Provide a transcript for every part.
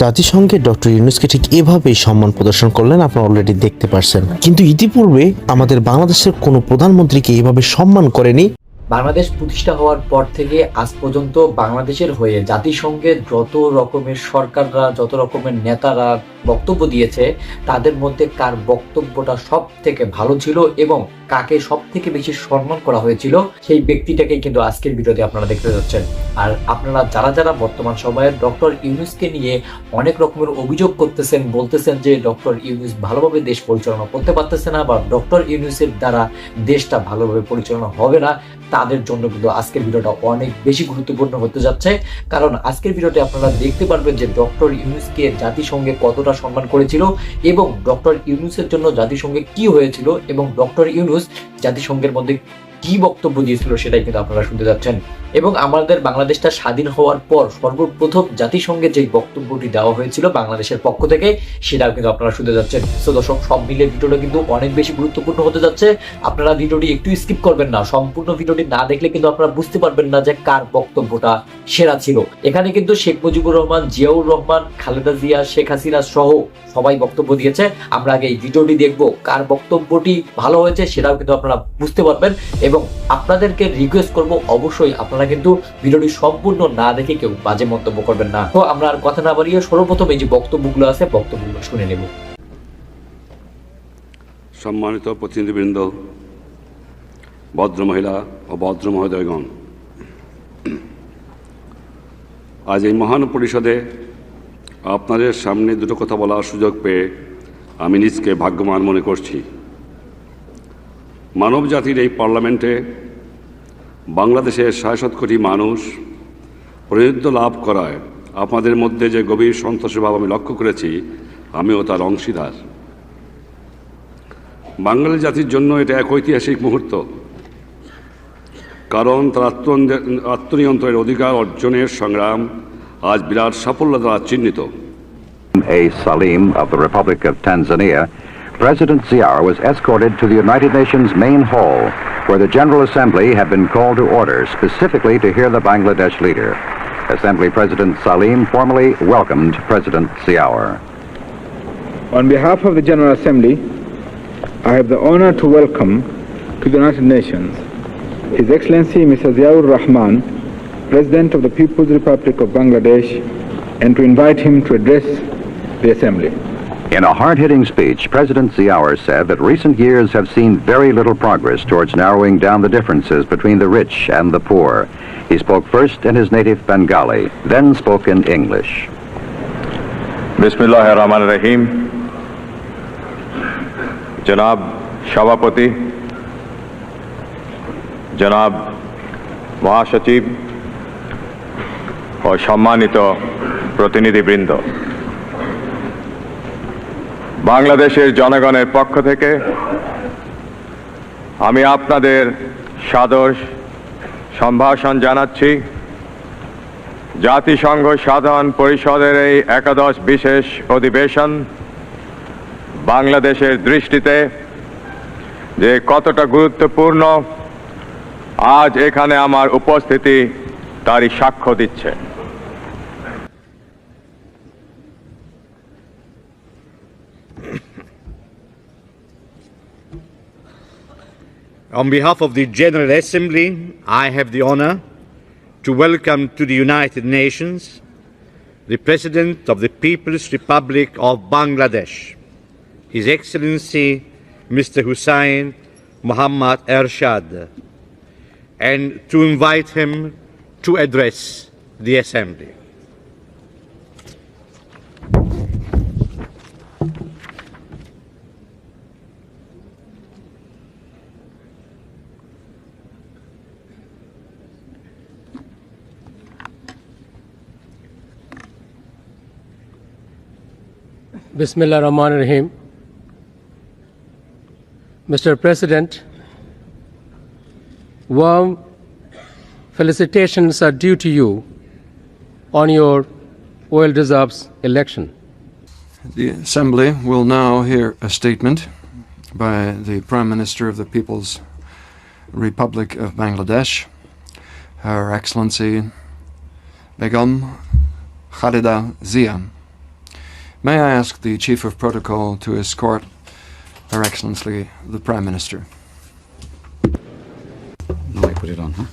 জাতিসংঘে ডক্টর ইউনুসকে ঠিক এভাবেই সম্মান প্রদর্শন করলেন আপনারা অলরেডি দেখতে পারছেন। কিন্তু ইতিপূর্বে আমাদের বাংলাদেশের কোনো প্রধানমন্ত্রীকে এভাবে সম্মান করেনি। বাংলাদেশ প্রতিষ্ঠা হওয়ার পর থেকে আজ পর্যন্ত বাংলাদেশের হয়ে জাতিসংঘের যত রকমের সরকাররা, যত রকমের নেতারা বক্তব্য দিয়েছে, তাদের মধ্যে কার বক্তব্যটা সব থেকে ভালো ছিল এবং কাকে সব থেকে বেশি সম্মান করা হয়েছিল, সেই ব্যক্তিটাকে কিন্তু আজকের ভিডিওতে আপনারা দেখতে যাচ্ছেন। আর আপনারা যারা যারা বর্তমান সময়ে ডক্টর ইউনুসকে নিয়ে অনেক রকমের অভিযোগ করতেছেন, বলতেছেন যে ডক্টর ইউনুস ভালোভাবে দেশ পরিচালনা করতে পারতেছে না বা ডক্টর ইউনুসের দ্বারা দেশটা ভালোভাবে পরিচালনা হবে না তাদের জন্য কিন্তু আজকের ভিডিওটা অনেক বেশি গুরুত্বপূর্ণ হতে যাচ্ছে। কারণ আজকের ভিডিওতে আপনারা দেখতে পারবেন যে ডক্টর ইউনুসকে জাতিসংঘে কতটা সম্মান করেছিল এবং ডক্টর ইউনুসের জন্য জাতিসংঘে কি হয়েছিল এবং ডক্টর ইউনুস জাতিসংঘের মধ্যে কি বক্তব্য দিয়েছিল সেটাই কিন্তু আপনারা শুনতে যাচ্ছেন। এবং আমাদের বাংলাদেশটা স্বাধীন হওয়ার পর সর্বপ্রথম জাতিসংঘে যে বক্তব্যটি দেওয়া হয়েছিল বাংলাদেশের পক্ষ থেকে, সেটাও কিন্তু আপনারা শুনতে যাচ্ছেন। তো দর্শক, সব মিলে ভিডিওটা কিন্তু অনেক বেশি গুরুত্বপূর্ণ হতে যাচ্ছে। আপনারা ভিডিওটি একটু স্কিপ করবেন না। সম্পূর্ণ ভিডিওটি না দেখলে কিন্তু আপনারা বুঝতে পারবেন না যে কার বক্তব্যটা সেরা ছিল। এখানে কিন্তু শেখ মুজিবুর রহমান, জিয়াউর রহমান, খালেদা জিয়া, শেখ হাসিনা সহ সবাই বক্তব্য দিয়েছে। আমরা আগে এই ভিডিওটি দেখব কার বক্তব্যটি ভালো হয়েছে, সেটাও কিন্তু আপনারা বুঝতে পারবেন। এবং আপনাদেরকে রিকোয়েস্ট করব অবশ্যই আপনারা কিন্তু ভিডিওটি সম্পূর্ণ না দেখে কেউ বাজে মন্তব্য করবেন না। তো আমরা আর কথা না বাড়িয়ে সর্বপ্রথম এই যে বক্তব্যগুলো আছে, বক্তব্যগুলো শুনে নেব। সম্মানিত প্রতিনিধিবৃন্দ ভদ্র মহিলা ও ভদ্র মহোদয়গণ আজ এই মহান পরিষদে আপনাদের সামনে দুটো কথা বলার সুযোগ পেয়ে আমি নিজকে ভাগ্যবান মনে করছি। মানব জাতির এই পার্লামেন্টে বাংলাদেশের সাড়ে কোটি মানুষ প্রতিনিধিত্ব লাভ করায় আপনাদের মধ্যে যে গভীর সন্তোষের ভাব আমি লক্ষ্য করেছি আমিও তার অংশীদার। বাঙালি জাতির জন্য এটা এক ঐতিহাসিক মুহূর্ত। কারণ তার আত্মন- আত্মনিয়ন্ত্রণের অধিকার অর্জনের সংগ্রাম আজ বিরাট সাফল্য দ্বারা চিহ্নিত। A. Salim of the Republic of Tanzania, President Ziar was escorted to the United Nations main hall, where the General Assembly had been called to order specifically to hear the Bangladesh leader. Assembly President Salim formally welcomed President Ziaur. On behalf of the General Assembly, I have the honor to welcome to the United Nations His Excellency Mr. Ziaur Rahman, President of the People's Republic of Bangladesh, and to invite him to address the Assembly. In a hard-hitting speech, President Ziaur said that recent years have seen very little progress towards narrowing down the differences between the rich and the poor. He spoke first in his native Bengali, then spoke in English. বিসমিল্লাহ রহমান রহিম জনাব সভাপতি জনাব মহাসচিব ও সম্মানিত প্রতিনিধিবৃন্দ বাংলাদেশের জনগণের পক্ষ থেকে আমি আপনাদের সাদর সম্ভাষণ জানাচ্ছি। জাতিসংঘ সাধারণ পরিষদের এই একাদশ বিশেষ অধিবেশন বাংলাদেশের দৃষ্টিতে যে কতটা গুরুত্বপূর্ণ, আজ এখানে আমার উপস্থিতি তারই সাক্ষ্য দিচ্ছে। On behalf of the General Assembly, I have the honor to welcome to the United Nations the President of the People's Republic of Bangladesh, His Excellency Mr. Hussein Muhammad Ershad, and to invite him to address the Assembly. Bismillah Rahman Rahim. Mr. President, warm felicitations are due to you on your well deserved election. The Assembly will now hear a statement by the Prime Minister of the People's Republic of Bangladesh, Her Excellency Begum Khalida Zia. May I ask the Chief of Protocol to escort Her Excellency the Prime Minister? Now I put it on, huh?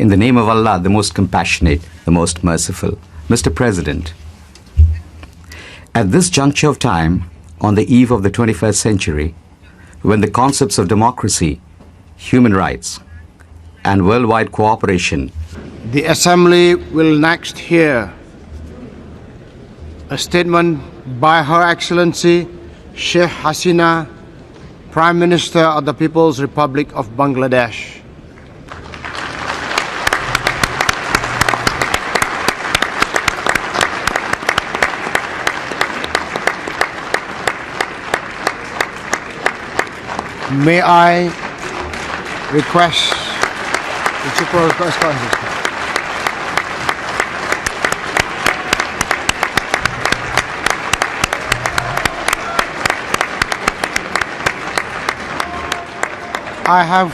In the name of Allah, the most compassionate, the most merciful. Mr. President, at this juncture of time, on the eve of the 21st century, when the concepts of democracy, human rights, and worldwide cooperation The Assembly will next hear a statement by Her Excellency Sheikh Hasina, Prime Minister of the People's Republic of Bangladesh. May I request the Chief of Correspondence? I have,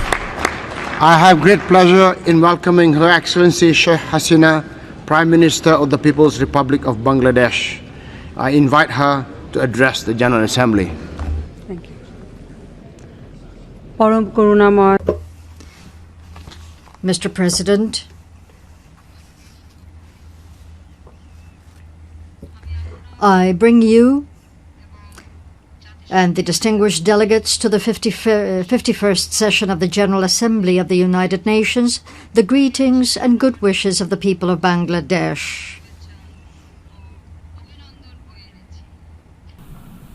I have great pleasure in welcoming Her Excellency Sheikh Hasina, Prime Minister of the People's Republic of Bangladesh. I invite her to address the General Assembly. পরম করুণাময় Mr. President, I bring you and the distinguished delegates to the 50 51st session of the General Assembly of the United Nations the greetings and good wishes of the people of Bangladesh.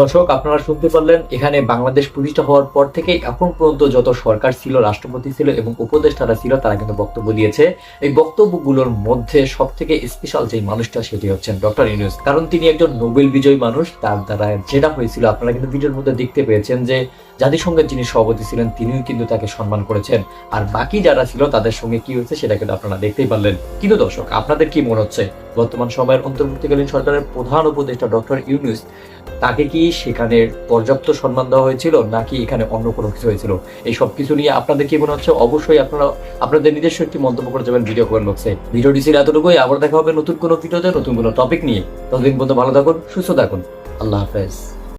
দর্শক, আপনারা শুনতে পারলেন, এখানে বাংলাদেশ প্রতিষ্ঠা হওয়ার পর থেকে এখন পর্যন্ত যত সরকার ছিল, রাষ্ট্রপতি ছিল এবং উপদেষ্টারা ছিল, তারা কিন্তু বক্তব্য দিয়েছে। এই বক্তব্যগুলোর মধ্যে সব থেকে স্পেশাল যে মানুষটা, সেটি হচ্ছেন ডক্টর ইউনুস। কারণ তিনি একজন নোবেল বিজয়ী মানুষ, তার দ্বারা যেটা হয়েছিল, আপনারা কিন্তু ভিডিওর মধ্যে দেখতে পেয়েছেন যে, জাতিসংঘের যিনি সভাপতি ছিলেন, তিনিও কিন্তু তাকে সম্মান করেছেন। আর বাকি যারা ছিল, তাদের সঙ্গে কি হয়েছে, সেটা কিন্তু আপনারা দেখতেই পারলেন। কিন্তু দর্শক, আপনাদের কি মনে হচ্ছে? বর্তমান সময়ের অন্তর্বর্তীকালীন সরকারের প্রধান উপদেষ্টা ডক্টর ইউনুস, তাকে কি সেখানে পর্যাপ্ত সম্মান দেওয়া হয়েছিল নাকি এখানে অন্য কোনো কিছু হয়েছিল? এই সব কিছু নিয়ে আপনাদের কি মনে হচ্ছে? অবশ্যই আপনারা, আপনাদের নিজস্ব একটি মন্তব্য করে যাবেন ভিডিও কমেন্ট বক্সে ভিডিওটি ছিল এতটুকুই, আবার দেখা হবে নতুন কোনো ভিডিওতে নতুন কোনো টপিক নিয়ে। ততদিন পর্যন্ত ভালো থাকুন, সুস্থ থাকুন। আল্লাহ হাফেজ।